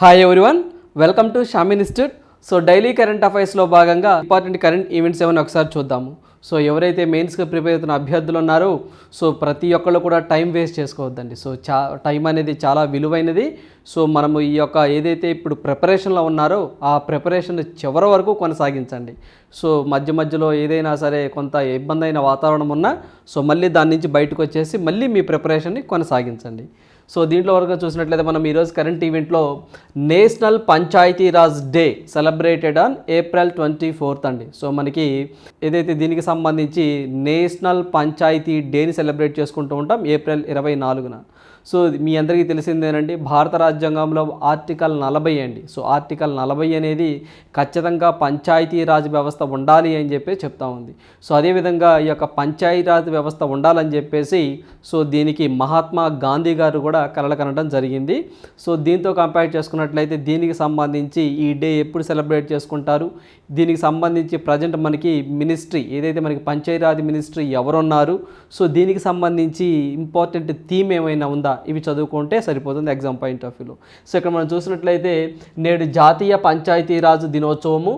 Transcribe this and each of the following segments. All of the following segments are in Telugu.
Hi everyone welcome to Sham institute so daily current అఫైర్స్లో భాగంగా ఇంపార్టెంట్ కరెంట్ ఈవెంట్స్ ఏమైనా ఒకసారి చూద్దాము. సో ఎవరైతే మెయిన్స్గా ప్రిపేర్ అవుతున్న అభ్యర్థులు ఉన్నారో సో ప్రతి ఒక్కళ్ళు కూడా టైం వేస్ట్ చేసుకోవద్దండి. సో చా టైం అనేది చాలా విలువైనది. సో మనము ఈ యొక్క ఏదైతే ఇప్పుడు ప్రిపరేషన్లో ఉన్నారో ఆ ప్రిపరేషన్ చివరి వరకు కొనసాగించండి. సో మధ్య మధ్యలో ఏదైనా సరే కొంత ఇబ్బంది అయిన వాతావరణం ఉన్నా సో మళ్ళీ దాని నుంచి బయటకు వచ్చేసి మళ్ళీ మీ ప్రిపరేషన్ని కొనసాగించండి. సో దీంట్లో వరకు చూసినట్లయితే మనం ఈరోజు కరెంట్ ఈవెంట్లో national Panchayati Raj day celebrated on April twenty fourth అండి. సో మనకి ఏదైతే దీనికి సంబంధించి నేషనల్ పంచాయతీ డేని సెలబ్రేట్ చేసుకుంటూ ఉంటాం ఏప్రిల్ ఇరవై నాలుగున. సో మీ అందరికీ తెలిసిందేనండి భారత రాజ్యాంగంలో ఆర్టికల్ నలభై అండి. సో ఆర్టికల్ నలభై అనేది ఖచ్చితంగా పంచాయతీ రాజ్ వ్యవస్థ ఉండాలి అని చెప్పి చెప్తా ఉంది. సో అదేవిధంగా ఈ యొక్క పంచాయతీరాజ్ వ్యవస్థ ఉండాలని చెప్పేసి సో దీనికి మహాత్మా గాంధీ గారు కూడా కలలు కనడం జరిగింది. సో దీంతో కంపేర్ చేసుకున్నట్లయితే దీనికి సంబంధించి ఈ డే ఎప్పుడు సెలబ్రేట్ చేసుకుంటారు? దీనికి సంబంధించి ప్రజెంట్ మనకి మినిస్ట్రీ ఏదైతే మనకి పంచాయతీరాజ్ మినిస్ట్రీ ఎవరున్నారు? సో దీనికి సంబంధించి ఇంపార్టెంట్ థీమ్ ఏమైనా ఉందా? ఇవి చదువుకుంటే సరిపోతుంది ఎగ్జామ్ పాయింట్ ఆఫ్ వ్యూలో సో ఇక్కడ మనం చూసినట్లయితే నేడు జాతీయ పంచాయతీరాజ్ దినోత్సవము.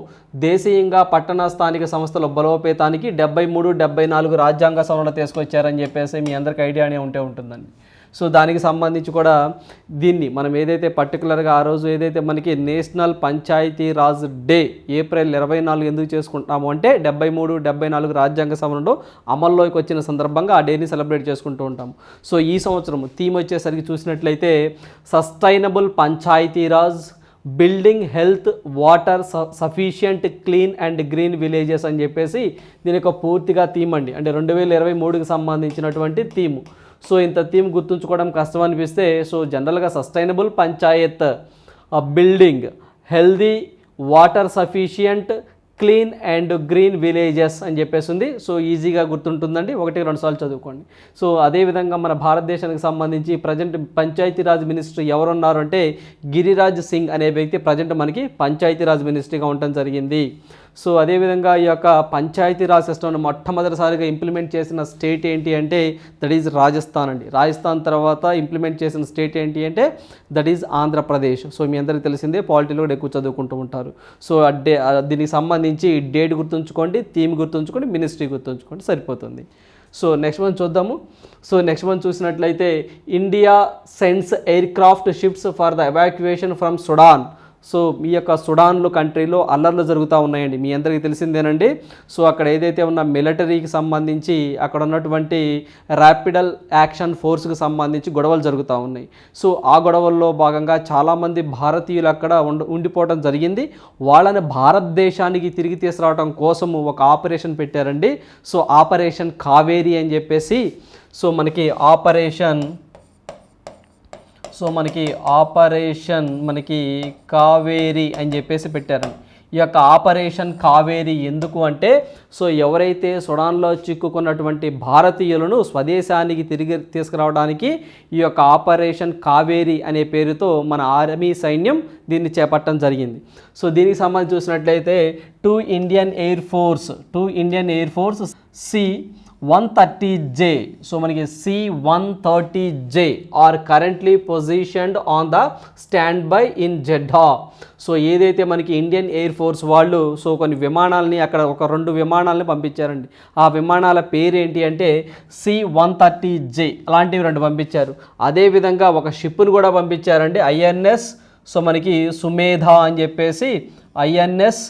దేశీయంగా పట్టణ స్థానిక సంస్థల బలోపేతానికి డెబ్బై మూడు డెబ్బై నాలుగు రాజ్యాంగ సవరణ తీసుకొచ్చారని చెప్పేసి మీ అందరికీ ఐడియానే ఉంటే ఉంటుందండి. సో దానికి సంబంధించి కూడా దీన్ని మనం ఏదైతే పర్టికులర్గా ఆ రోజు ఏదైతే మనకి national Panchayati Raj day April ఇరవై నాలుగు ఎందుకు చేసుకుంటున్నాము అంటే డెబ్బై మూడు డెబ్బై నాలుగు రాజ్యాంగ సవరణలో అమల్లోకి వచ్చిన సందర్భంగా ఆ డేని సెలబ్రేట్ చేసుకుంటూ ఉంటాము. సో ఈ సంవత్సరం థీమ్ వచ్చేసరికి చూసినట్లయితే sustainable Panchayati Raj building health water sufficient clean and green villages అని చెప్పేసి దీని యొక్క పూర్తిగా థీమ్ అండి. అంటే రెండు వేల ఇరవై మూడుకి సంబంధించినటువంటి థీమ్. సో ఇంత థీమ్ గుర్తుంచుకోవడం కష్టం అనిపిస్తే సో జనరల్గా sustainable Panchayat building healthy water sufficient clean and green villages అని చెప్పేసి ఉంది సో ఈజీగా గుర్తుంటుందండి. ఒకటి రెండు సార్లు చదువుకోండి. సో అదేవిధంగా మన భారతదేశానికి సంబంధించి ప్రజెంట్ పంచాయతీరాజ్ మినిస్ట్రీ ఎవరున్నారు అంటే గిరిరాజ్ సింగ్ అనే వ్యక్తి ప్రజెంట్ మనకి పంచాయతీరాజ్ మినిస్ట్రీగా ఉండటం జరిగింది. సో అదేవిధంగా ఈ యొక్క పంచాయతీరాజ్ సిస్టమ్ను మొట్టమొదటిసారిగా ఇంప్లిమెంట్ చేసిన స్టేట్ ఏంటి అంటే దట్ ఈజ్ రాజస్థాన్ అండి. రాజస్థాన్ తర్వాత ఇంప్లిమెంట్ చేసిన స్టేట్ ఏంటి అంటే దట్ ఈజ్ ఆంధ్రప్రదేశ్. సో మీ అందరికీ తెలిసిందే పాలిటీలో కూడా ఎక్కువ చదువుకుంటూ ఉంటారు. సో డే దీనికి సంబంధించి డేట్ గుర్తుంచుకోండి థీమ్ గుర్తుంచుకోండి మినిస్ట్రీ గుర్తుంచుకోండి సరిపోతుంది. సో నెక్స్ట్ వన్ చూద్దాము. సో నెక్స్ట్ వన్ చూసినట్లయితే India sends aircraft ships for the evacuation from Sudan so మీ యొక్క సుడాన్లో కంట్రీలో అల్లర్లు జరుగుతూ ఉన్నాయండి. మీ అందరికీ తెలిసిందేనండి. సో అక్కడ ఏదైతే ఉన్న మిలిటరీకి సంబంధించి అక్కడ ఉన్నటువంటి ర్యాపిడల్ యాక్షన్ ఫోర్స్కి సంబంధించి గొడవలు జరుగుతూ ఉన్నాయి. సో ఆ గొడవల్లో భాగంగా చాలామంది భారతీయులు అక్కడ ఉండి ఉండిపోవడం జరిగింది. వాళ్ళని భారతదేశానికి తిరిగి తీసుకురావడం కోసము ఒక ఆపరేషన్ పెట్టారండి. సో ఆపరేషన్ కావేరి అని చెప్పేసి సో మనకి ఆపరేషన్ సో మనకి ఆపరేషన్ మనకి కావేరి అని చెప్పేసి పెట్టారండి. ఈ యొక్క ఆపరేషన్ కావేరి ఎందుకు అంటే సో ఎవరైతే సుడాన్లో చిక్కుకున్నటువంటి భారతీయులను స్వదేశానికి తిరిగి తీసుకురావడానికి ఈ యొక్క ఆపరేషన్ కావేరి అనే పేరుతో మన ఆర్మీ సైన్యం దీన్ని చేపట్టడం జరిగింది. సో దీనికి సంబంధించి చూసినట్లయితే to Indian air force to Indian air force C one thirty J so మనకి C one thirty J are currently positioned on the stand by in Jeddah so ఏదైతే మనకి ఇండియన్ ఎయిర్ ఫోర్స్ వాళ్ళు సో కొన్ని విమానాలని అక్కడ ఒక రెండు విమానాలని పంపించారండి. ఆ విమానాల పేరు ఏంటి అంటే సి వన్ థర్టీ జే అలాంటివి రెండు పంపించారు. అదేవిధంగా ఒక షిప్ను కూడా పంపించారండి ఐఎన్ఎస్ సో మనకి సుమేధ అని చెప్పేసి INS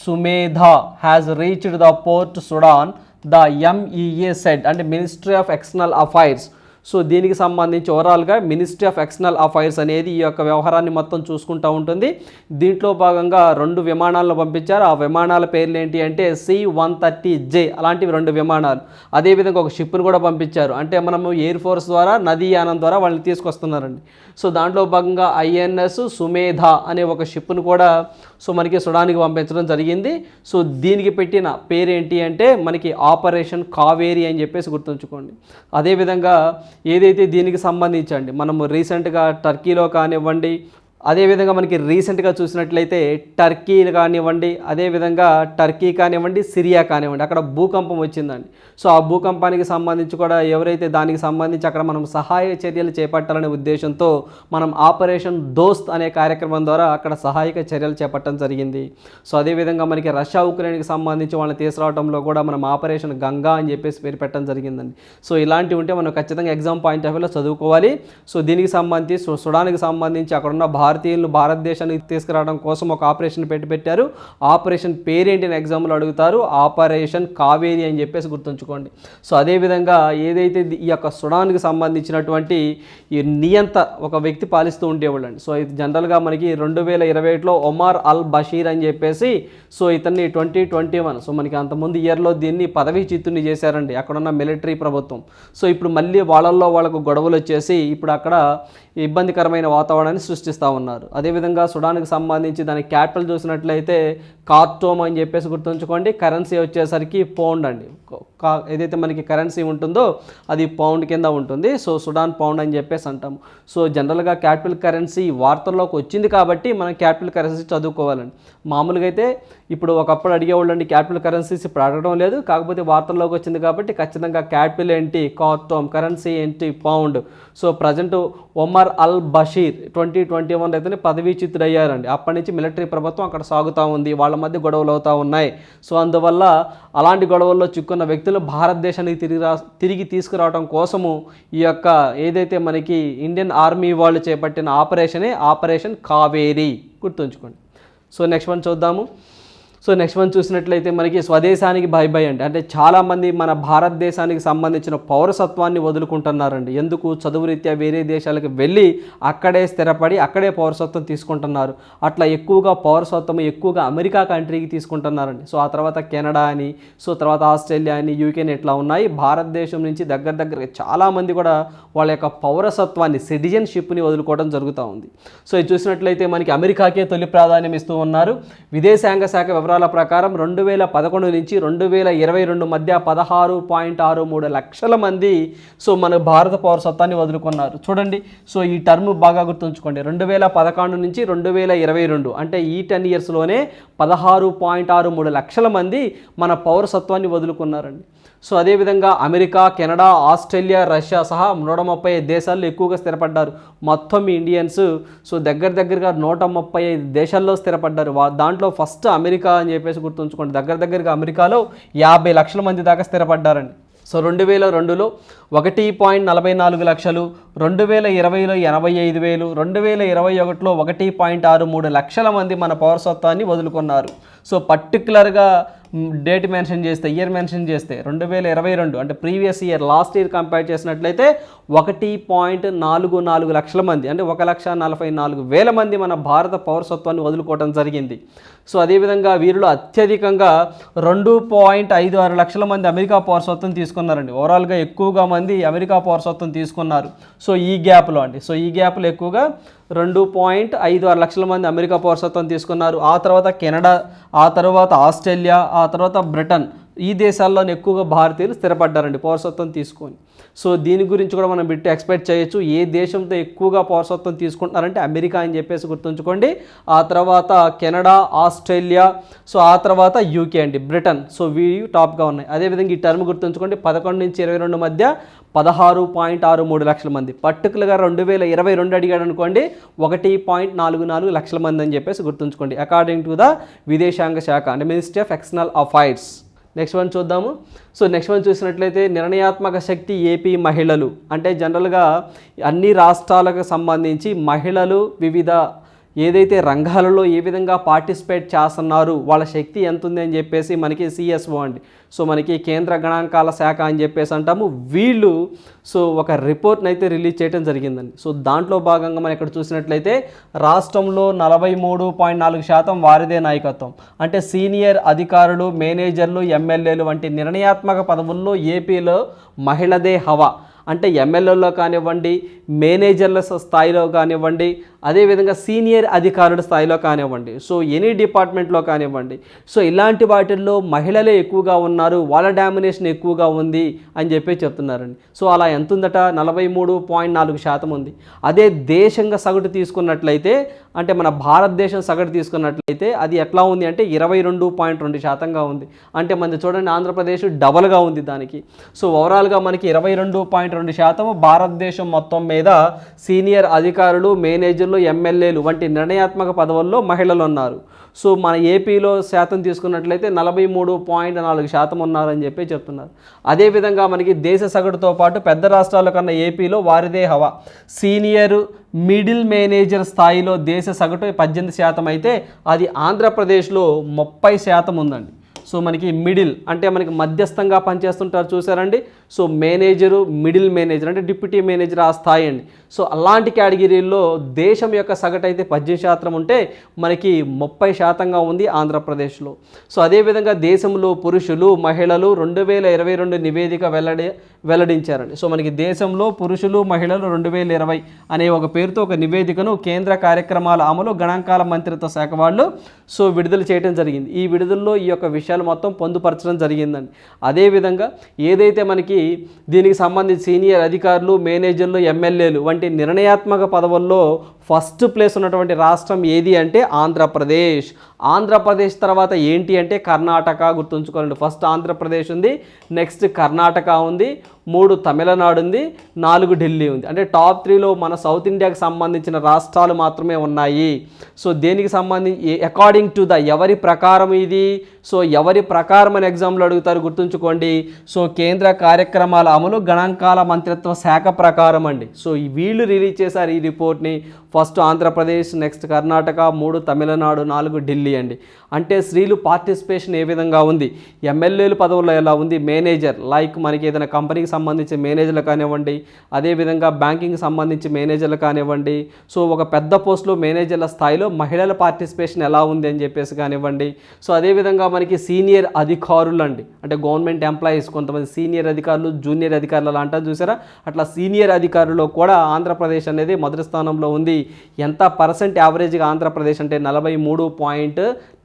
Sumedha has reached the port Sudan the MEA said and Ministry of External Affairs so దీనికి సంబంధించి ఓవరాల్గా మినిస్ట్రీ ఆఫ్ ఎక్స్టర్నల్ అఫైర్స్ అనేది ఈ యొక్క వ్యవహారాన్ని మొత్తం చూసుకుంటూ ఉంటుంది. దీంట్లో భాగంగా రెండు విమానాలను పంపించారు. ఆ విమానాల పేర్లు ఏంటి అంటే సి వన్ థర్టీ జే అలాంటివి రెండు విమానాలు. అదేవిధంగా ఒక షిప్ను కూడా పంపించారు. అంటే మనము ఎయిర్ ఫోర్స్ ద్వారా నదీయానం ద్వారా వాళ్ళని తీసుకొస్తున్నారండి. సో దాంట్లో భాగంగా ఐఎన్ఎస్ సుమేధ అనే ఒక షిప్ను కూడా సో మనకి సుడానికి పంపించడం జరిగింది. సో దీనికి పెట్టిన పేరేంటి అంటే మనకి ఆపరేషన్ కావేరి అని చెప్పేసి గుర్తుంచుకోండి. అదేవిధంగా ఏదైతే దీనికి సంబంధించండి మనము రీసెంట్గా టర్కీలో కానివ్వండి అదేవిధంగా మనకి రీసెంట్గా చూసినట్లయితే టర్కీ కానివ్వండి అదేవిధంగా టర్కీ కానివ్వండి సిరియా కానివ్వండి అక్కడ భూకంపం వచ్చిందండి. సో ఆ భూకంపానికి సంబంధించి కూడా ఎవరైతే దానికి సంబంధించి అక్కడ మనం సహాయ చర్యలు చేపట్టాలనే ఉద్దేశంతో మనం ఆపరేషన్ దోస్త్ అనే కార్యక్రమం ద్వారా అక్కడ సహాయక చర్యలు చేపట్టడం జరిగింది. సో అదేవిధంగా మనకి రష్యా ఉక్రెయిన్కి సంబంధించి వాళ్ళని తీసుకురావడంలో కూడా మనం ఆపరేషన్ గంగా అని చెప్పేసి పేరు పెట్టడం జరిగిందండి. సో ఇలాంటివి ఉంటే మనం ఖచ్చితంగా ఎగ్జామ్ పాయింట్ ఆఫ్ వ్యూలో చదువుకోవాలి. సో దీనికి సంబంధించి సుడానికి సంబంధించి అక్కడ ఉన్న భారతీయులను భారతదేశానికి తీసుకురావడం కోసం ఒక ఆపరేషన్ పెట్టి పెట్టారు. ఆపరేషన్ పేరేంటి అని ఎగ్జామ్లో అడుగుతారు. ఆపరేషన్ కావేరి అని చెప్పేసి గుర్తుంచుకోండి. సో అదేవిధంగా ఏదైతే ఈ యొక్క సుడాన్కి సంబంధించినటువంటి ఈ నియంత ఒక వ్యక్తి పాలిస్తూ ఉండేవాళ్ళండి. సో ఇది జనరల్గా మనకి రెండు వేల ఇరవై ఒకటిలో ఒమార్ అల్ బషీర్ అని చెప్పేసి సో ఇతన్ని ట్వంటీ ట్వంటీ వన్. సో మనకి అంతకుముందు ఇయర్లో దీన్ని పదవీ చిత్తుని చేశారండి. అక్కడున్న మిలిటరీ ప్రభుత్వం. సో ఇప్పుడు మళ్ళీ వాళ్ళల్లో వాళ్ళకు గొడవలు వచ్చేసి ఇప్పుడు అక్కడ ఇబ్బందికరమైన వాతావరణాన్ని సృష్టిస్తూ ఉన్నారు. అదేవిధంగా సుడాన్కి సంబంధించి దాని క్యాపిటల్ చూసినట్లయితే కార్టోమ్ అని చెప్పేసి గుర్తుంచుకోండి. కరెన్సీ వచ్చేసరికి పౌండ్ అండి. కా- ఏదైతే మనకి కరెన్సీ ఉంటుందో అది పౌండ్ కింద ఉంటుంది. సో సుడాన్ పౌండ్ అని చెప్పేసి అంటాము. సో జనరల్గా క్యాపిటల్ కరెన్సీ వార్తల్లోకి వచ్చింది కాబట్టి మనం క్యాపిటల్ కరెన్సీ చదువుకోవాలండి. మామూలుగా అయితే ఇప్పుడు ఒకప్పుడు అడిగేవాళ్ళండి క్యాపిటల్ కరెన్సీస్ ఇప్పుడు అడగడం లేదు. కాకపోతే వార్తల్లోకి వచ్చింది కాబట్టి ఖచ్చితంగా క్యాపిటల్ ఏంటి కార్టోమ్ కరెన్సీ ఏంటి pound. So present Omar al Bashir twenty twenty one అయితేనే పదవీచ్యుతుడు అయ్యారండి అప్పటి నుంచి మిలిటరీ ప్రభుత్వం అక్కడ సాగుతూ ఉంది. వాళ్ళ మధ్య గొడవలు అవుతూ ఉన్నాయి. సో అందువల్ల అలాంటి గొడవల్లో చిక్కున్న వ్యక్తులు భారతదేశానికి తిరిగి రా తిరిగి తీసుకురావడం కోసము ఈ యొక్క ఏదైతే మనకి ఇండియన్ ఆర్మీ వాళ్ళు చేపట్టిన ఆపరేషనే ఆపరేషన్ కావేరి. గుర్తుంచుకోండి. సో నెక్స్ట్ వన్ చూద్దాము. సో నెక్స్ట్ వన్ చూసినట్లయితే మనకి స్వదేశానికి బై బై అండి. అంటే చాలామంది మన భారతదేశానికి సంబంధించిన పౌరసత్వాన్ని వదులుకుంటున్నారండి. ఎందుకు? చదువు రీత్యా వేరే దేశాలకు వెళ్ళి అక్కడే స్థిరపడి అక్కడే పౌరసత్వం తీసుకుంటున్నారు. అట్లా ఎక్కువగా పౌరసత్వం ఎక్కువగా అమెరికా కంట్రీకి తీసుకుంటున్నారండి. సో ఆ తర్వాత కెనడా అని సో తర్వాత ఆస్ట్రేలియా అని యూకేని ఇట్లా ఉన్నాయి? భారతదేశం నుంచి దగ్గర దగ్గర చాలామంది కూడా వాళ్ళ యొక్క పౌరసత్వాన్ని సిటిజన్షిప్ని వదులుకోవడం జరుగుతూ ఉంది. సో ఇది చూసినట్లయితే మనకి అమెరికాకే తొలి ప్రాధాన్యం ఇస్తూ ఉన్నారు. విదేశాంగ శాఖ వివరాలు ప్రకారం రెండు వేల పదకొండు నుంచి రెండు వేల ఇరవై రెండు మధ్య పదహారు పాయింట్ ఆరు మూడు లక్షల మంది సో మన భారత పౌరసత్వాన్ని వదులుకున్నారు. చూడండి సో ఈ టర్మ్ బాగా గుర్తుంచుకోండి. రెండు వేల పదకొండు నుంచి రెండు వేల ఇరవై రెండు అంటే ఈ టెన్ ఇయర్స్లోనే పదహారు పాయింట్ ఆరు మూడు లక్షల మంది మన పౌరసత్వాన్ని వదులుకున్నారండి. సో అదేవిధంగా అమెరికా కెనడా ఆస్ట్రేలియా రష్యా సహా నూట ముప్పై ఐదు దేశాల్లో ఎక్కువగా స్థిరపడ్డారు. మొత్తం ఇండియన్స్ సో దగ్గర దగ్గరగా నూట ముప్పై ఐదు దేశాల్లో స్థిరపడ్డారు. వా దాంట్లో ఫస్ట్ అమెరికా అని చెప్పేసి గుర్తుంచుకోండి. దగ్గర దగ్గరగా అమెరికాలో యాభై లక్షల మంది దాకా స్థిరపడ్డారండి. సో రెండు వేల రెండులో ఒకటి పాయింట్ నలభై నాలుగు లక్షలు రెండు వేల ఇరవైలో ఎనభై ఐదు వేలు రెండు వేల ఇరవై ఒకటిలో ఒకటి పాయింట్ ఆరు మూడు లక్షల మంది మన పౌరసత్వాన్ని వదులుకున్నారు. సో పర్టికులర్గా డేట్ మెన్షన్ చేస్తే ఇయర్ మెన్షన్ చేస్తే రెండు వేల ఇరవై రెండు అంటే previous year last year compare చేసినట్లయితే ఒకటి పాయింట్ నాలుగు నాలుగు లక్షల మంది అంటే ఒక లక్ష నలభై నాలుగు వేల మంది మన భారత పౌరసత్వాన్ని వదులుకోవడం జరిగింది. సో అదేవిధంగా వీరిలో అత్యధికంగా రెండు పాయింట్ ఐదు ఆరు లక్షల మంది అమెరికా పౌరసత్వం తీసుకున్నారండి. ఓవరాల్గా ఎక్కువగా మంది అమెరికా పౌరసత్వం తీసుకున్నారు. సో ఈ గ్యాప్లో అండి. సో ఈ గ్యాప్లో ఎక్కువగా రెండు పాయింట్ ఐదు ఆరు లక్షల మంది అమెరికా పౌరసత్వం తీసుకున్నారు. ఆ తర్వాత కెనడా ఆ తర్వాత ఆస్ట్రేలియా ఆ తర్వాత బ్రిటన్ ఈ దేశాల్లోనే ఎక్కువగా భారతీయులు స్థిరపడ్డారండి పౌరసత్వం తీసుకొని. సో దీని గురించి కూడా మనం బిట్టి ఎక్స్పెక్ట్ చేయొచ్చు. ఏ దేశంతో ఎక్కువగా పౌరసత్వం తీసుకుంటున్నారంటే అమెరికా అని చెప్పేసి గుర్తుంచుకోండి. ఆ తర్వాత కెనడా ఆస్ట్రేలియా సో ఆ తర్వాత యూకే అండి బ్రిటన్. సో వీ టాప్గా ఉన్నాయి. అదేవిధంగా ఈ టర్మ్ గుర్తుంచుకోండి. పదకొండు నుంచి ఇరవై రెండు మధ్య పదహారు పాయింట్ ఆరు మూడు లక్షల మంది. పర్టికులర్గా రెండు వేల ఇరవై రెండు అడిగాడు అనుకోండి ఒకటి పాయింట్ నాలుగు నాలుగు లక్షల మంది అని చెప్పేసి గుర్తుంచుకోండి. అకార్డింగ్ టు ద విదేశాంగ శాఖ అంటే ministry of external affairs next one చూద్దాము. సో నెక్స్ట్ వన్ చూసినట్లయితే నిర్ణయాత్మక శక్తి ఏపీ మహిళలు. అంటే జనరల్గా అన్ని రాష్ట్రాలకు సంబంధించి మహిళలు వివిధ ఏదైతే రంగాలలో ఏ విధంగా పార్టిసిపేట్ చేస్తున్నారు వాళ్ళ శక్తి ఎంత ఉంది అని చెప్పేసి మనకి సిఎస్ఓ అండి. సో మనకి కేంద్ర గణాంకాల శాఖ అని చెప్పేసి అంటాము. వీళ్ళు సో ఒక రిపోర్ట్ని అయితే రిలీజ్ చేయడం జరిగిందండి. సో దాంట్లో భాగంగా మనం ఇక్కడ చూసినట్లయితే రాష్ట్రంలో నలభై మూడు పాయింట్ నాలుగు శాతం వారిదే నాయకత్వం. అంటే సీనియర్ అధికారులు మేనేజర్లు ఎమ్మెల్యేలు వంటి నిర్ణయాత్మక పదవుల్లో ఏపీలో మహిళదే హవా. అంటే ఎమ్మెల్యేలో కానివ్వండి మేనేజర్ల స్థాయిలో కానివ్వండి అదేవిధంగా సీనియర్ అధికారుల స్థాయిలో కానివ్వండి. సో ఎనీ డిపార్ట్మెంట్లో కానివ్వండి. సో ఇలాంటి వాటిల్లో మహిళలే ఎక్కువగా ఉన్నారు వాళ్ళ డామినేషన్ ఎక్కువగా ఉంది అని చెప్పి చెప్తున్నారండి. సో అలా ఎంత ఉందట నలభై మూడు పాయింట్ నాలుగు శాతం ఉంది. అదే దేశంగా సగటు తీసుకున్నట్లయితే అంటే మన భారతదేశం సగటు తీసుకున్నట్లయితే అది ఎట్లా ఉంది అంటే ఇరవై రెండు పాయింట్ రెండు శాతంగా ఉంది. అంటే మనది చూడండి ఆంధ్రప్రదేశ్ డబల్గా ఉంది దానికి. సో ఓవరాల్గా మనకి ఇరవై రెండు పాయింట్ రెండు శాతం భారతదేశం మొత్తం మీద సీనియర్ అధికారులు మేనేజర్లు ఎమ్మెల్యేలు వంటి నిర్ణయాత్మక పదవుల్లో మహిళలు ఉన్నారు. సో మన ఏపీలో శాతం తీసుకున్నట్లయితే నలభై మూడు పాయింట్ నాలుగు శాతం ఉన్నారని చెప్పి చెప్తున్నారు. అదేవిధంగా మనకి దేశ సగటుతో పాటు పెద్ద రాష్ట్రాల కన్నా ఏపీలో వారిదే హవా. సీనియర్ మిడిల్ మేనేజర్ స్థాయిలో దేశ సగటు పద్దెనిమిది శాతం అయితే అది ఆంధ్రప్రదేశ్లో ముప్పై శాతం ఉందండి. సో మనకి మిడిల్ అంటే మనకి మధ్యస్థంగా పనిచేస్తుంటారు చూసారండి సో మేనేజరు మిడిల్ మేనేజర్ అంటే డిప్యూటీ మేనేజర్ ఆ స్థాయి అండి. సో అలాంటి కేటగిరీల్లో దేశం యొక్క సగటు అయితే పద్దెనిమిది శాతం ఉంటే మనకి ముప్పై శాతంగా ఉంది ఆంధ్రప్రదేశ్లో. సో అదేవిధంగా దేశంలో పురుషులు మహిళలు రెండు వేల ఇరవై రెండు నివేదిక వెల్లడి వెల్లడించారండి. సో మనకి దేశంలో పురుషులు మహిళలు రెండు వేల ఇరవై అనే ఒక పేరుతో ఒక నివేదికను కేంద్ర కార్యక్రమాల అమలు గణాంకాల మంత్రిత్వ శాఖ వాళ్ళు సో విడుదల చేయడం జరిగింది. ఈ విడుదలలో ఈ యొక్క విషయాలు మొత్తం పొందుపరచడం జరిగిందండి. అదేవిధంగా ఏదైతే మనకి దీనికి సంబంధించి సీనియర్ అధికారులు మేనేజర్లు ఎమ్మెల్యేలు వంటి నిర్ణయాత్మక పదవుల్లో ఫస్ట్ ప్లేస్ ఉన్నటువంటి రాష్ట్రం ఏది అంటే ఆంధ్రప్రదేశ్. ఆంధ్రప్రదేశ్ తర్వాత ఏంటి అంటే కర్ణాటక గుర్తుంచుకోండి ఫస్ట్ ఆంధ్రప్రదేశ్ ఉంది నెక్స్ట్ కర్ణాటక ఉంది మూడు తమిళనాడు ఉంది నాలుగు ఢిల్లీ ఉంది. అంటే టాప్ త్రీలో మన సౌత్ ఇండియాకి సంబంధించిన రాష్ట్రాలు మాత్రమే ఉన్నాయి. సో దేనికి సంబంధించి అకార్డింగ్ టు ద ఎవరి ప్రకారం ఇది? సో ఎవరి ప్రకారం అని ఎగ్జామ్లో అడుగుతారు గుర్తుంచుకోండి. సో కేంద్ర కార్యక్రమాల అమలు గణాంకాల మంత్రిత్వ శాఖ ప్రకారం అండి. సో ఈ వీళ్ళు రిలీజ్ చేశారు ఈ రిపోర్ట్ని ఫస్ట్ ఆంధ్రప్రదేశ్ నెక్స్ట్ కర్ణాటక మూడు తమిళనాడు నాలుగు ఢిల్లీ అండి. అంటే స్త్రీలు పార్టిసిపేషన్ ఏ విధంగా ఉంది? ఎమ్మెల్యేలు పదవుల్లో ఎలా ఉంది? మేనేజర్ లైక్ మనకి ఏదైనా కంపెనీకి సంబంధించి మేనేజర్లు కానివ్వండి అదేవిధంగా బ్యాంకింగ్ సంబంధించి మేనేజర్లు కానివ్వండి సో ఒక పెద్ద పోస్టులో మేనేజర్ల స్థాయిలో మహిళల పార్టిసిపేషన్ ఎలా ఉంది అని చెప్పేసి కానివ్వండి. సో అదేవిధంగా మనకి సీనియర్ అధికారులు అండి. అంటే గవర్నమెంట్ ఎంప్లాయీస్ కొంతమంది సీనియర్ అధికారులు జూనియర్ అధికారులు అలా అంటారు చూసారా? అట్లా సీనియర్ అధికారుల్లో కూడా ఆంధ్రప్రదేశ్ అనేది మొదటి స్థానంలో ఉంది. ఎంత పర్సెంట్ యావరేజ్గా ఆంధ్రప్రదేశ్ అంటే నలభై మూడు పాయింట్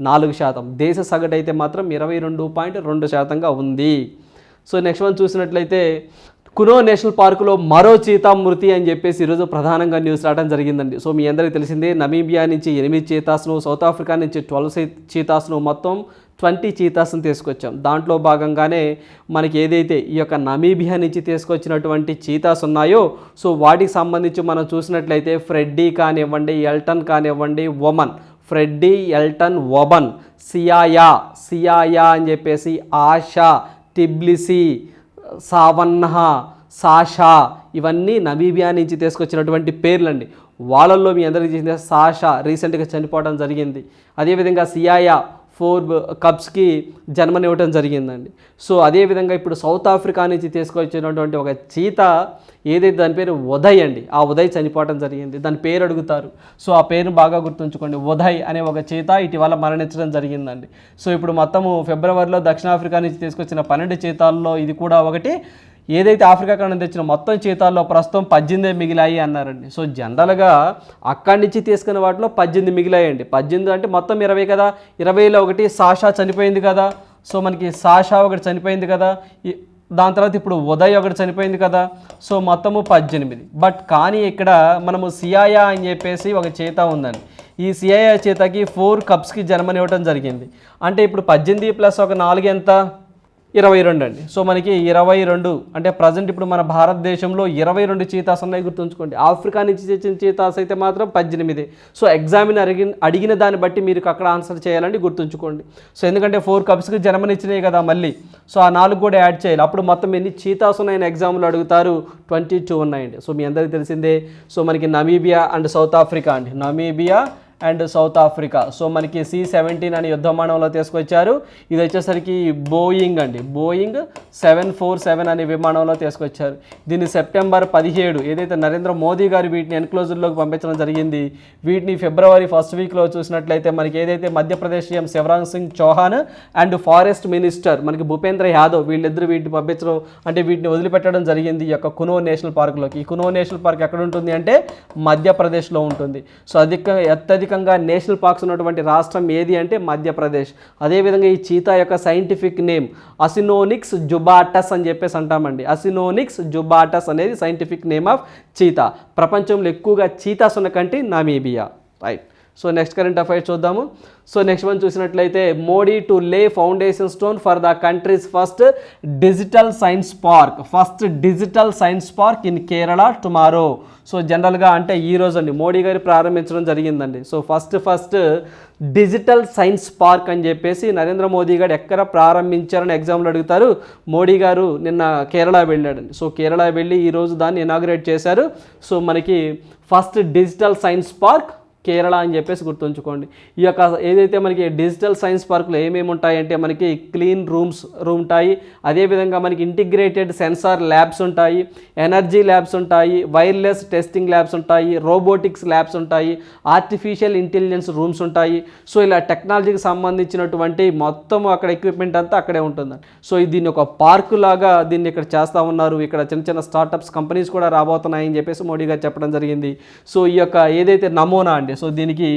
నాలుగు శాతం. దేశ సగటు అయితే మాత్రం ఇరవై రెండు పాయింట్ రెండు శాతంగా ఉంది. సో నెక్స్ట్ వన్ చూసినట్లయితే కునో నేషనల్ పార్కులో మరో చీతా మృతి అని చెప్పేసి ఈరోజు ప్రధానంగా న్యూస్ రావడం జరిగిందండి. సో మీ అందరికీ తెలిసిందే నమీబియా నుంచి ఎనిమిది చీతాస్ను సౌత్ ఆఫ్రికా నుంచి ట్వెల్వ్ చీతాస్ను మొత్తం ట్వంటీ చీతాస్ని తీసుకొచ్చాం. దాంట్లో భాగంగానే మనకి ఏదైతే ఈ యొక్క నమీబియా నుంచి తీసుకొచ్చినటువంటి చీతాస్ ఉన్నాయో సో వాటికి సంబంధించి మనం చూసినట్లయితే ఫ్రెడ్డీ కానివ్వండి ఎల్టన్ కానివ్వండి Oban Freddie Elton Oban Siaya Siaya అని చెప్పేసి ఆషా టిబ్లిసి సావన్నహ సాషా ఇవన్నీ నమీబియా నుంచి తీసుకొచ్చినటువంటి పేర్లండి. వాళ్ళల్లో మీ అందరికీ చేసిన సాషా రీసెంట్గా చనిపోవడం జరిగింది. అదేవిధంగా సియాయా ఫోర్ కప్స్కి జన్మనివ్వడం జరిగిందండి. సో అదేవిధంగా ఇప్పుడు సౌత్ ఆఫ్రికా నుంచి తీసుకొచ్చినటువంటి ఒక చీత ఏదైతే దాని పేరు ఉదయ్ అండి ఆ ఉదయ్ చనిపోవడం జరిగింది. దాని పేరు అడుగుతారు. సో ఆ పేరు బాగా గుర్తుంచుకోండి. ఉదయ్ అనే ఒక చీత ఇటీవల మరణించడం జరిగిందండి. సో ఇప్పుడు మొత్తము ఫిబ్రవరిలో దక్షిణాఫ్రికా నుంచి తీసుకొచ్చిన పన్నెండు చీతాల్లో ఇది కూడా ఒకటి. ఏదైతే ఆఫ్రికా ఖండం తెచ్చిన మొత్తం చీతాల్లో ప్రస్తుతం పద్దెనిమిదే మిగిలాయి అన్నారండి. సో జనరల్గా అక్కడి నుంచి తీసుకున్న వాటిలో పద్దెనిమిది మిగిలాయండి. పద్దెనిమిది అంటే మొత్తం ఇరవై కదా? ఇరవైలో ఒకటి సాషా చనిపోయింది కదా? సో మనకి సాషా ఒకటి చనిపోయింది కదా? దాని తర్వాత ఇప్పుడు ఉదయ్ ఒకటి చనిపోయింది కదా? సో మొత్తము పద్దెనిమిది. బట్ కానీ ఇక్కడ మనము సియాయా అని చెప్పేసి ఒక చేత ఉందండి. ఈ సియాయా చేతకి ఫోర్ కప్స్కి జన్మనివ్వటం జరిగింది. అంటే ఇప్పుడు పద్దెనిమిది ప్లస్ ఒక నాలుగు ఎంత? ఇరవై రెండు అండి. సో మనకి ఇరవై రెండు అంటే ప్రజెంట్ ఇప్పుడు మన భారతదేశంలో ఇరవై రెండు చీతాస్ ఉన్నాయి గుర్తుంచుకోండి. ఆఫ్రికా నుంచి తెచ్చిన చీతాస్ అయితే మాత్రం పద్దెనిమిది. సో ఎగ్జామిన్ అడిగిన అడిగిన దాన్ని బట్టి మీరు అక్కడ ఆన్సర్ చేయాలండి గుర్తుంచుకోండి. సో ఎందుకంటే ఫోర్ కప్స్కి జన్మనిచ్చినాయి కదా మళ్ళీ. సో ఆ నాలుగు కూడా యాడ్ చేయాలి. అప్పుడు మొత్తం ఎన్ని చీతాస్ ఉన్నాయని ఎగ్జామ్లో అడుగుతారు? ట్వంటీ టూ ఉన్నాయండి. సో మీ అందరికీ తెలిసిందే. సో మనకి నమీబియా అండ్ సౌత్ ఆఫ్రికా అండి. Namibia and South Africa. So మనకి సి సెవెంటీన్ అని యుద్ధమానంలో తీసుకొచ్చారు. ఇది వచ్చేసరికి బోయింగ్ అండి. బోయింగ్ సెవెన్ ఫోర్ సెవెన్ అనే విమానంలో తీసుకొచ్చారు. దీన్ని సెప్టెంబర్ పదిహేడు ఏదైతే నరేంద్ర మోదీ గారు వీటిని ఎన్క్లోజర్లోకి పంపించడం జరిగింది వీటిని ఫిబ్రవరి ఫస్ట్ వీక్లో చూసినట్లయితే మనకి ఏదైతే Madhya Pradesh CM Shivraj Singh Chouhan and forest minister మనకి భూపేంద్ర యాదవ్ వీళ్ళిద్దరు వీటిని పంపించడం అంటే వీటిని వదిలిపెట్టడం జరిగింది ఈ యొక్క కునో నేషనల్ పార్క్లోకి. ఈ కునో నేషనల్ పార్క్ ఎక్కడ ఉంటుంది అంటే మధ్యప్రదేశ్లో ఉంటుంది. సో అధిక అత్యధిక అత్యధికంగా నేషనల్ పార్క్స్ ఉన్నటువంటి రాష్ట్రం ఏది అంటే మధ్యప్రదేశ్. అదేవిధంగా ఈ చీతా యొక్క సైంటిఫిక్ నేమ్ అసినోనిక్స్ జుబాటస్ అని చెప్పేసి అంటామండి. అసినోనిక్స్ జుబాటస్ అనేది సైంటిఫిక్ నేమ్ ఆఫ్ చీతా. ప్రపంచంలో ఎక్కువగా చీతాస్ ఉన్న country Namibia. Right. So next current affairs చూద్దాము. సో నెక్స్ట్ వన్ చూసినట్లయితే Modi to lay foundation stone for the country's first digital science park first digital science park in Kerala tomorrow so జనరల్గా అంటే ఈ రోజు అండి మోడీ గారు ప్రారంభించడం జరిగిందండి. So first first digital science park అని చెప్పేసి నరేంద్ర మోదీ గారు ఎక్కడ ప్రారంభించారని ఎగ్జామ్లో అడుగుతారు. మోడీ గారు నిన్న కేరళ వెళ్ళాడండి. సో కేరళ వెళ్ళి ఈరోజు దాన్ని ఇనాగ్రేట్ చేశారు. సో మనకి first digital science park Kerala అని చెప్పేసి గుర్తుంచుకోండి. ఈ యొక్క ఏదైతే మనకి డిజిటల్ సైన్స్ పార్క్లో ఏమేమి ఉంటాయంటే మనకి క్లీన్ రూమ్స్ రూమ్ ఉంటాయి. అదేవిధంగా మనకి ఇంటిగ్రేటెడ్ సెన్సార్ ల్యాబ్స్ ఉంటాయి. ఎనర్జీ ల్యాబ్స్ ఉంటాయి. వైర్లెస్ టెస్టింగ్ ల్యాబ్స్ ఉంటాయి. రోబోటిక్స్ ల్యాబ్స్ ఉంటాయి. ఆర్టిఫిషియల్ ఇంటెలిజెన్స్ రూమ్స్ ఉంటాయి. సో ఇలా టెక్నాలజీకి సంబంధించినటువంటి మొత్తం అక్కడ ఎక్విప్మెంట్ అంతా అక్కడే ఉంటుంది. సో ఇది దీన్ని ఒక పార్కు లాగా దీన్ని ఇక్కడ చేస్తూ ఉన్నారు. ఇక్కడ చిన్న చిన్న స్టార్టప్స్ కంపెనీస్ కూడా రాబోతున్నాయని చెప్పేసి మోడీ గారు చెప్పడం జరిగింది. సో ఈ యొక్క ఏదైతే నమూనా అండి సో దీనికి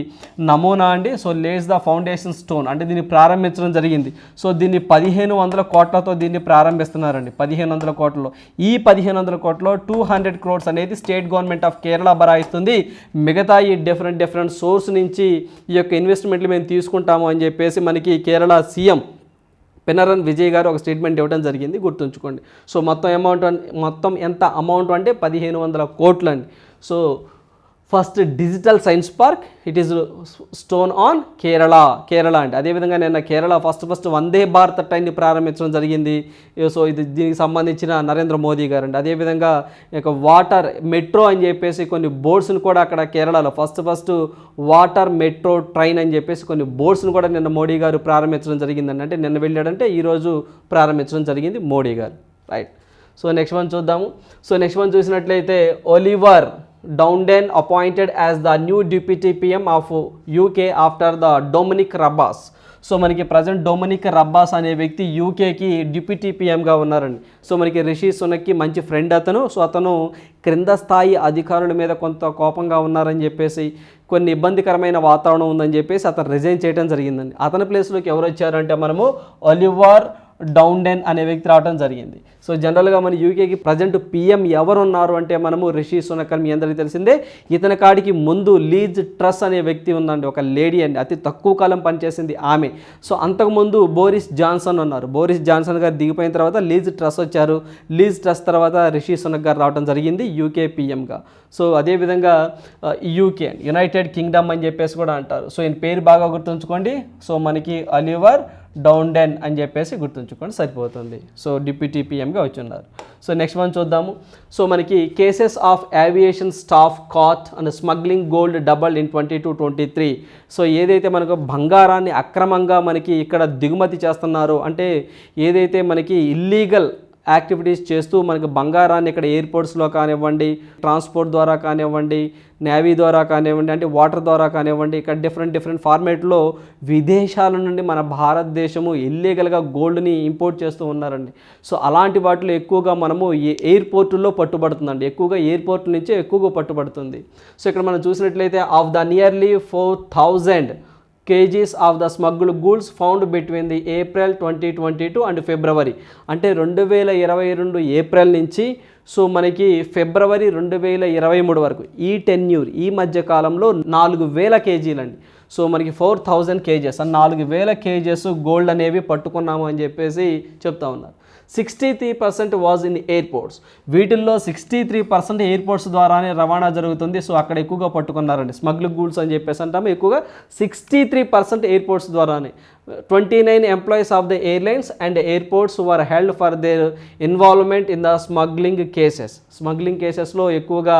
నమూనా అండి. So lays the foundation stone అంటే దీన్ని ప్రారంభించడం జరిగింది. సో దీన్ని పదిహేను వందల కోట్లతో దీన్ని ప్రారంభిస్తున్నారండి. పదిహేను వందల కోట్లలో. ఈ పదిహేను వందల కోట్లలో టూ హండ్రెడ్ క్రోడ్స్ అనేది స్టేట్ గవర్నమెంట్ ఆఫ్ కేరళ బరాయిస్తుంది. మిగతా ఈ డిఫరెంట్ డిఫరెంట్ సోర్స్ నుంచి ఈ యొక్క ఇన్వెస్ట్మెంట్లు మేము తీసుకుంటాము అని చెప్పేసి మనకి కేరళ సీఎం పినరన్ విజయ్ గారు ఒక స్టేట్మెంట్ ఇవ్వడం జరిగింది. గుర్తుంచుకోండి. సో మొత్తం అమౌంట్ మొత్తం ఎంత అమౌంట్ అంటే పదిహేను వందల కోట్లు అండి so first digital science park. It is stone on Kerala Kerala అంటే అదేవిధంగా నిన్న కేరళ ఫస్ట్ ఫస్ట్ వందే భారత్ ట్రైన్ని ప్రారంభించడం జరిగింది. సో ఇది దీనికి సంబంధించిన నరేంద్ర మోదీ గారు అండి అదేవిధంగా ఇక వాటర్ మెట్రో అని చెప్పేసి కొన్ని బోర్డ్స్ని కూడా అక్కడ కేరళలో first first water metro train అని చెప్పేసి కొన్ని బోర్డ్స్ని కూడా నిన్న మోడీ గారు ప్రారంభించడం జరిగిందండి. అంటే నిన్న వెళ్ళాడంటే ఈరోజు ప్రారంభించడం జరిగింది మోడీ గారు. రైట్ సో నెక్స్ట్ వన్ చూద్దాము. సో నెక్స్ట్ వన్ చూసినట్లయితే Oliver Dowden appointed as the new deputy PM of UK after the Dominic Raab's so మనకి ప్రజెంట్ డొమినిక్ రబ్బాస్ అనే వ్యక్తి యూకేకి డిప్యూటీ పిఎంగా ఉన్నారండి. సో మనకి రిషి సునక్కి మంచి ఫ్రెండ్ అతను. సో అతను క్రింద స్థాయి అధికారుల మీద కొంత కోపంగా ఉన్నారని చెప్పేసి కొన్ని ఇబ్బందికరమైన వాతావరణం ఉందని చెప్పేసి అతను రిజైన్ చేయడం జరిగిందండి. అతని ప్లేస్లోకి ఎవరు వచ్చారంటే మనము ఒలివర్ డౌండెన్ అనే వ్యక్తి రావడం జరిగింది. సో జనరల్గా మన యూకేకి ప్రజెంట్ పిఎం ఎవరు ఉన్నారు అంటే మనము రిషి సునక్ అని మీ అందరికీ తెలిసిందే. ఇతని కాడికి ముందు లీజ్ ట్రస్ అనే వ్యక్తి ఉందండి. ఒక లేడీ అండి. అతి తక్కువ కాలం పనిచేసింది ఆమె. సో అంతకుముందు బోరిస్ జాన్సన్ ఉన్నారు. బోరిస్ జాన్సన్ గారు దిగిపోయిన తర్వాత లీజ్ ట్రస్ వచ్చారు. లీజ్ ట్రస్ తర్వాత రిషి సునక్ గారు రావడం జరిగింది యూకే పిఎంగా. సో అదేవిధంగా యూకే యునైటెడ్ కింగ్డమ్ అని చెప్పేసి కూడా అంటారు. సో ఈయన పేరు బాగా గుర్తుంచుకోండి. సో మనకి అలివర్ డౌన్ డెన్ అని చెప్పేసి గుర్తుంచుకోండి. సరిపోతుంది. సో డిప్యూటీ పిఎంగా వచ్చి ఉన్నారు. సో నెక్స్ట్ వన్ చూద్దాము. సో మనకి cases of aviation staff caught and smuggling gold double in twenty two twenty three so ఏదైతే మనకు బంగారాన్ని అక్రమంగా మనకి ఇక్కడ దిగుమతి చేస్తున్నారో అంటే ఏదైతే మనకి ఇల్లీగల్ యాక్టివిటీస్ చేస్తూ మనకి బంగారాన్ని ఇక్కడ ఎయిర్పోర్ట్స్లో కానివ్వండి ట్రాన్స్పోర్ట్ ద్వారా కానివ్వండి నేవీ ద్వారా కానివ్వండి అంటే వాటర్ ద్వారా కానివ్వండి ఇక్కడ డిఫరెంట్ డిఫరెంట్ ఫార్మేట్లో విదేశాల నుండి మన భారతదేశము ఇల్లీగల్గా గోల్డ్ని ఇంపోర్ట్ చేస్తూ ఉన్నారండి. సో అలాంటి వాటిలో ఎక్కువగా మనము ఎయిర్పోర్టుల్లో పట్టుబడుతుందండి. ఎక్కువగా ఎయిర్పోర్ట్ నుంచే ఎక్కువగా పట్టుబడుతుంది. సో ఇక్కడ మనం చూసినట్లయితే of the nearly four thousand kgs of the smuggled goods found between the April twenty twenty two and February. అంటే రెండు వేల ఇరవై రెండు ఏప్రిల్ నుంచి సో మనకి ఫిబ్రవరి రెండు వేల ఇరవై మూడు వరకు ఈ టెన్యూర్ ఈ మధ్య కాలంలో నాలుగు వేల కేజీలండి. సో మనకి ఫోర్ థౌజండ్ కేజెస్ నాలుగు వేల కేజెస్ గోల్డ్ అనేవి పట్టుకున్నాము అని చెప్పేసి చెప్తా ఉన్నారు. Sixty three percent was in airports. వీటిల్లో సిక్స్టీ త్రీ పర్సెంట్ ఎయిర్పోర్ట్స్ ద్వారానే రవాణా జరుగుతుంది. సో అక్కడ ఎక్కువగా పట్టుకున్నారండి. స్మగ్లింగ్ గూడ్స్ అని చెప్పేసి అంటాము. ఎక్కువగా సిక్స్టీ త్రీ పర్సెంట్ ఎయిర్పోర్ట్స్ ద్వారానే. Twenty nine employees of the airlines and airports were held for their involvement in the smuggling cases smuggling కేసెస్లో ఎక్కువగా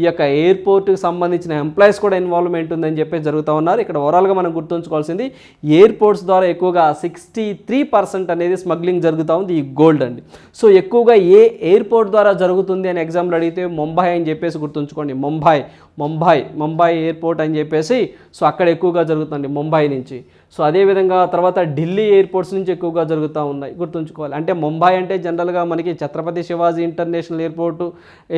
ఈ యొక్క ఎయిర్పోర్ట్కి సంబంధించిన ఎంప్లాయీస్ కూడా ఇన్వాల్వ్మెంట్ ఉందని చెప్పి జరుగుతూ ఉన్నారు. ఇక్కడ ఓవరాల్గా మనం గుర్తుంచుకోవాల్సింది ఎయిర్పోర్ట్స్ ద్వారా ఎక్కువగా సిక్స్టీ త్రీ పర్సెంట్ అనేది స్మగ్లింగ్ జరుగుతూ ఉంది ఈ గోల్డ్ అండి. సో ఎక్కువగా ఏ ఎయిర్పోర్ట్ ద్వారా జరుగుతుంది అని ఎగ్జాంపుల్ అడిగితే ముంబై అని చెప్పేసి గుర్తుంచుకోండి. ముంబై ముంబై ముంబై ఎయిర్పోర్ట్ అని చెప్పేసి సో అక్కడ ఎక్కువగా జరుగుతుంది ముంబై నుంచి. సో అదేవిధంగా తర్వాత ఢిల్లీ ఎయిర్పోర్ట్స్ నుంచి ఎక్కువగా జరుగుతూ ఉన్నాయి గుర్తుంచుకోవాలి. అంటే ముంబై అంటే జనరల్గా మనకి ఛత్రపతి శివాజీ ఇంటర్నేషనల్ ఎయిర్పోర్టు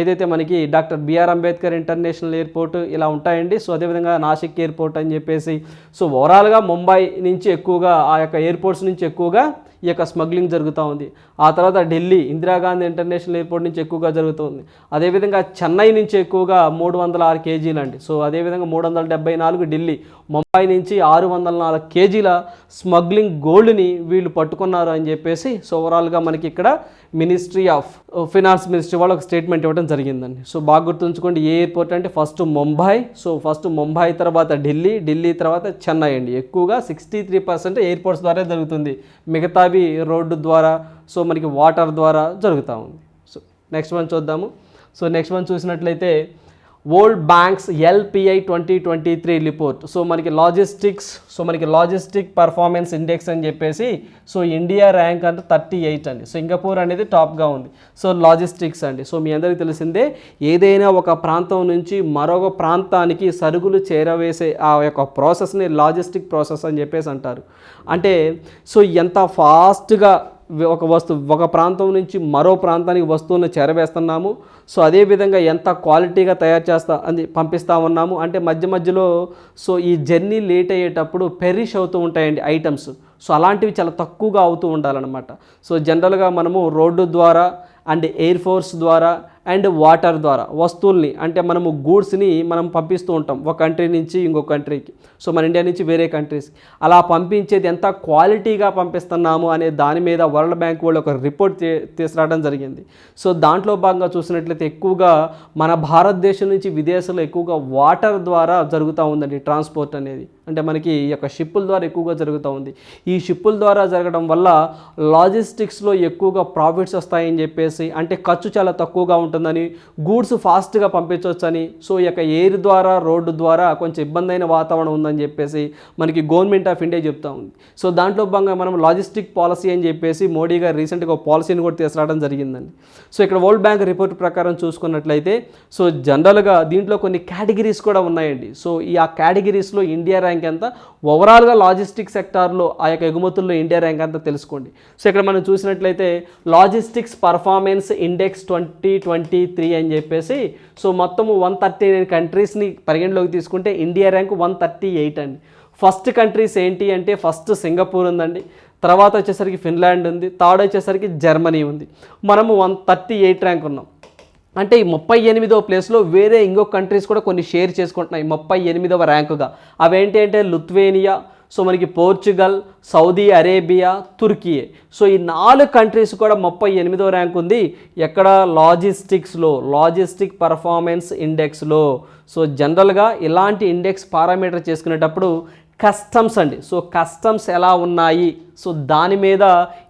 ఏదైతే మనకి doctor B R Ambedkar international airport ఇలా ఉంటాయండి. సో అదేవిధంగా నాసిక్ ఎయిర్పోర్ట్ అని చెప్పేసి సో ఓవరాల్గా ముంబై నుంచి ఎక్కువగా ఆ యొక్క ఎయిర్పోర్ట్స్ నుంచి ఎక్కువగా ఈ యొక్క స్మగ్లింగ్ జరుగుతూ ఉంది. ఆ తర్వాత ఢిల్లీ ఇందిరాగాంధీ ఇంటర్నేషనల్ ఎయిర్పోర్ట్ నుంచి ఎక్కువగా జరుగుతుంది. అదేవిధంగా చెన్నై నుంచి ఎక్కువగా మూడు వందల ఆరు కేజీలు అండి. సో అదేవిధంగా మూడు వందల డెబ్బై నాలుగు ఢిల్లీ ముంబై నుంచి ఆరు వందల నాలుగు కేజీల స్మగ్లింగ్ గోల్డ్ని వీళ్ళు పట్టుకున్నారు అని చెప్పేసి సో ఓవరాల్గా మనకి ఇక్కడ మినిస్ట్రీ ఆఫ్ ఫినాన్స్ మినిస్ట్రీ వాళ్ళు ఒక స్టేట్మెంట్ ఇవ్వడం జరిగిందండి. సో బాగా గుర్తుంచుకోండి ఏ ఎయిర్పోర్ట్ అంటే first Mumbai so first Mumbai తర్వాత ఢిల్లీ ఢిల్లీ తర్వాత చెన్నై అండి. ఎక్కువగా సిక్స్టీ త్రీ పర్సెంట్ ఎయిర్పోర్ట్స్ ద్వారా జరుగుతుంది. మిగతా మిగతావి రోడ్డు ద్వారా సో మనకి వాటర్ ద్వారా జరుగుతూ ఉంది. సో నెక్స్ట్ వన్ చూద్దాము. సో నెక్స్ట్ వన్ చూసినట్లయితే World Bank's LPI twenty twenty three report so మనకి లాజిస్టిక్స్ సో మనకి లాజిస్టిక్ పర్ఫార్మెన్స్ ఇండెక్స్ అని చెప్పేసి సో ఇండియా ర్యాంక్ అంటే థర్టీ ఎయిట్ అండి సింగపూర్ అనేది టాప్గా ఉంది. సో లాజిస్టిక్స్ అండి. సో మీ అందరికీ తెలిసిందే ఏదైనా ఒక ప్రాంతం నుంచి మరొక ప్రాంతానికి సరుకులు చేరవేసే ఆ యొక్క ప్రాసెస్ని లాజిస్టిక్ ప్రాసెస్ అని చెప్పేసి అంటారు. అంటే సో ఎంత ఫాస్ట్గా ఒక వస్తువు ఒక ప్రాంతం నుంచి మరో ప్రాంతానికి వస్తువులను చేరవేస్తున్నాము. సో అదేవిధంగా ఎంత క్వాలిటీగా తయారు చేస్తా అని పంపిస్తా ఉన్నాము. అంటే మధ్య మధ్యలో సో ఈ జర్నీ లేట్ అయ్యేటప్పుడు పెరిష్ అవుతూ ఉంటాయండి ఐటమ్స్. సో అలాంటివి చాలా తక్కువగా అవుతూ ఉండాలన్నమాట. సో జనరల్గా మనము రోడ్డు ద్వారా అండ్ ఎయిర్ ఫోర్స్ ద్వారా అండ్ వాటర్ ద్వారా వస్తువుల్ని అంటే మనము గూడ్స్ని మనం పంపిస్తూ ఉంటాం ఒక కంట్రీ నుంచి ఇంకో కంట్రీకి. సో మన ఇండియా నుంచి వేరే కంట్రీస్కి. అలా పంపించేది ఎంత క్వాలిటీగా పంపిస్తున్నాము అనే దాని మీద వరల్డ్ బ్యాంక్ వాళ్ళు ఒక రిపోర్ట్ తీసుకురావడం జరిగింది. సో దాంట్లో భాగంగా చూసినట్లయితే ఎక్కువగా మన భారతదేశం నుంచి విదేశాల్లో ఎక్కువగా వాటర్ ద్వారా జరుగుతూ ఉందండి ట్రాన్స్పోర్ట్ అనేది. అంటే మనకి ఈ యొక్క షిప్పుల ద్వారా ఎక్కువగా జరుగుతూ ఉంది. ఈ షిప్పుల ద్వారా జరగడం వల్ల లాజిస్టిక్స్లో ఎక్కువగా ప్రాఫిట్స్ వస్తాయని చెప్పేసి అంటే ఖర్చు చాలా తక్కువగా ఉంటుంది. ఉంటుందని గూడ్స్ ఫాస్ట్గా పంపించవచ్చని సో ఈ యొక్క ఎయిర్ ద్వారా రోడ్డు ద్వారా కొంచెం ఇబ్బంది అయిన వాతావరణం ఉందని చెప్పేసి మనకి గవర్నమెంట్ ఆఫ్ ఇండియా చెప్తా ఉంది. సో దాంట్లో భాగంగా మనం లాజిస్టిక్ పాలసీ అని చెప్పేసి మోడీ గారు రీసెంట్గా ఒక పాలసీని కూడా తీసుకురావడం జరిగిందండి. సో ఇక్కడ వరల్డ్ బ్యాంక్ రిపోర్ట్ ప్రకారం చూసుకున్నట్లయితే సో జనరల్గా దీంట్లో కొన్ని కేటగిరీస్ కూడా ఉన్నాయండి. సో ఈ ఆ కేటగిరీస్లో ఇండియా ర్యాంక్ ఎంత? ఓవరాల్గా లాజిస్టిక్ సెక్టార్లో ఆ యొక్క ఎగుమతుల్లో ఇండియా ర్యాంక్ అంతా తెలుసుకోండి. సో ఇక్కడ మనం చూసినట్లయితే logistics performance index twenty twenty three అని చెప్పేసి సో మొత్తము వన్ థర్టీ నైన్ కంట్రీస్ని పరిగణలోకి తీసుకుంటే India rank one thirty eight అండి. ఫస్ట్ కంట్రీస్ ఏంటి అంటే ఫస్ట్ సింగపూర్ ఉందండి. తర్వాత వచ్చేసరికి ఫిన్లాండ్ ఉంది. థర్డ్ వచ్చేసరికి జర్మనీ ఉంది. మనము వన్ థర్టీ ఎయిట్ ర్యాంక్ ఉన్నాం. అంటే ఈ ముప్పై ఎనిమిదో ప్లేస్లో వేరే ఇంకో కంట్రీస్ కూడా కొన్ని షేర్ చేసుకుంటున్నాయి. ముప్పై ఎనిమిదవ ర్యాంకుగా అవేంటి అంటే లుత్వేనియా సో మనకి Portugal Saudi Arabia Turkey. So ఈ నాలుగు కంట్రీస్ కూడా ముప్పై ఎనిమిదో ర్యాంక్ ఉంది ఎక్కడ లాజిస్టిక్స్లో లాజిస్టిక్ పర్ఫార్మెన్స్ ఇండెక్స్లో సో జనరల్గా ఇలాంటి ఇండెక్స్ పారామీటర్ చేసుకునేటప్పుడు కస్టమ్స్ అండి. సో కస్టమ్స్ ఎలా ఉన్నాయి? సో దాని మీద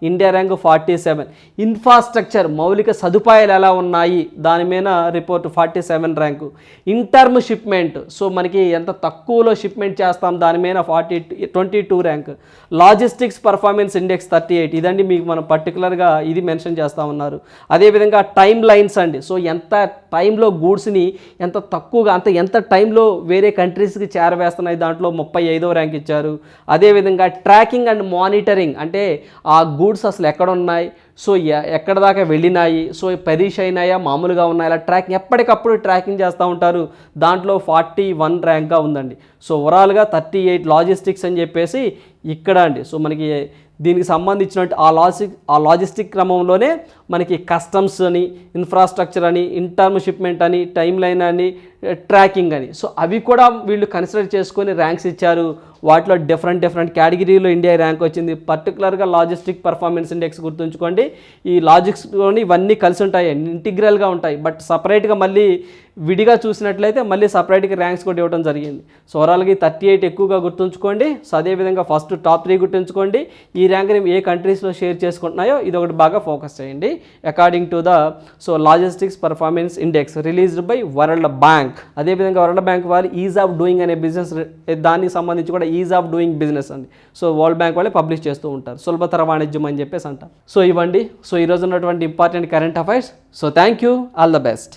India rank forty seven. Infrastructure మౌలిక సదుపాయాలు ఎలా ఉన్నాయి? దాని మీద రిపోర్ట్ ఫార్టీ సెవెన్ ర్యాంకు. ఇంటర్మ్ షిప్మెంట్ సో మనకి ఎంత తక్కువలో షిప్మెంట్ చేస్తాం దాని మీద forty twenty two rank. Logistics performance index thirty eight. ఇదండి మీకు మనం పర్టికులర్గా ఇది మెన్షన్ చేస్తూ ఉన్నారు. అదేవిధంగా టైం లైన్స్ అండి. సో ఎంత టైంలో గూడ్స్ని ఎంత తక్కువగా అంత ఎంత టైంలో వేరే కంట్రీస్కి చేరవేస్తున్నాయి దాంట్లో ముప్పై ఐదో ర్యాంక్ ఇచ్చారు. అదేవిధంగా ట్రాకింగ్ అండ్ మానిటర్ మానిటరింగ్ అంటే ఆ గూడ్స్ అసలు ఎక్కడ ఉన్నాయి సో ఎ- ఎక్కడ దాకా వెళ్ళినాయి? సో పరీక్ష అయినాయా? మామూలుగా ఉన్నాయా? ఇలా ట్రాకింగ్ ఎప్పటికప్పుడు ట్రాకింగ్ చేస్తూ ఉంటారు. దాంట్లో ఫార్టీ వన్ ర్యాంక్గా ఉందండి. సో ఓవరాల్గా థర్టీ ఎయిట్ లాజిస్టిక్స్ అని చెప్పేసి ఇక్కడ అండి. సో మనకి దీనికి సంబంధించినట్టు ఆ లాజిక్ ఆ లాజిస్టిక్ క్రమంలోనే మనకి కస్టమ్స్ అని ఇన్ఫ్రాస్ట్రక్చర్ అని ఇంటర్మ్ షిప్మెంట్ అని టైం లైన్ అని ట్రాకింగ్ అని. సో అవి కూడా వీళ్ళు కన్సిడర్ చేసుకొని ర్యాంక్స్ ఇచ్చారు. వాటిలో డిఫరెంట్ డిఫరెంట్ కేటగిరీలో ఇండియా ర్యాంక్ వచ్చింది. పర్టికులర్గా లాజిస్టిక్ పర్ఫార్మెన్స్ ఇండెక్స్ గుర్తుంచుకోండి. ఈ లాజిక్స్లోని ఇవన్నీ కలిసి ఉంటాయి. ఇంటిగ్రల్గా ఉంటాయి. బట్ సపరేట్గా మళ్ళీ విడిగా చూసినట్లయితే మళ్ళీ సపరేట్గా ర్యాంక్స్ కూడా ఇవ్వడం జరిగింది. సో ఓవరాల్గా థర్టీ ఎయిట్ ఎక్కువగా గుర్తుంచుకోండి. సో అదేవిధంగా ఫస్ట్ టాప్ త్రీ గుర్తుంచుకోండి. ఈ ర్యాంక్ని ఏ కంట్రీస్లో షేర్ చేసుకుంటున్నాయో ఇది ఒకటి బాగా ఫోకస్ చేయండి. According to the so logistics performance index released by World Bank. Bank అదేవిధంగా వరల్డ్ బ్యాంక్ వారు ఈజ్ ఆఫ్ డూయింగ్ అనే బిజినెస్ దానికి సంబంధించి కూడా ఈజ్ ఆఫ్ డూయింగ్ బిజినెస్ అండి. సో వరల్డ్ బ్యాంక్ వాళ్ళే పబ్లిష్ చేస్తూ ఉంటారు. సులభతర వాణిజ్యం అని చెప్పేసి అంటారు. సో ఇవ్వండి. సో ఈరోజు ఉన్నటువంటి important current affairs so thank you all the best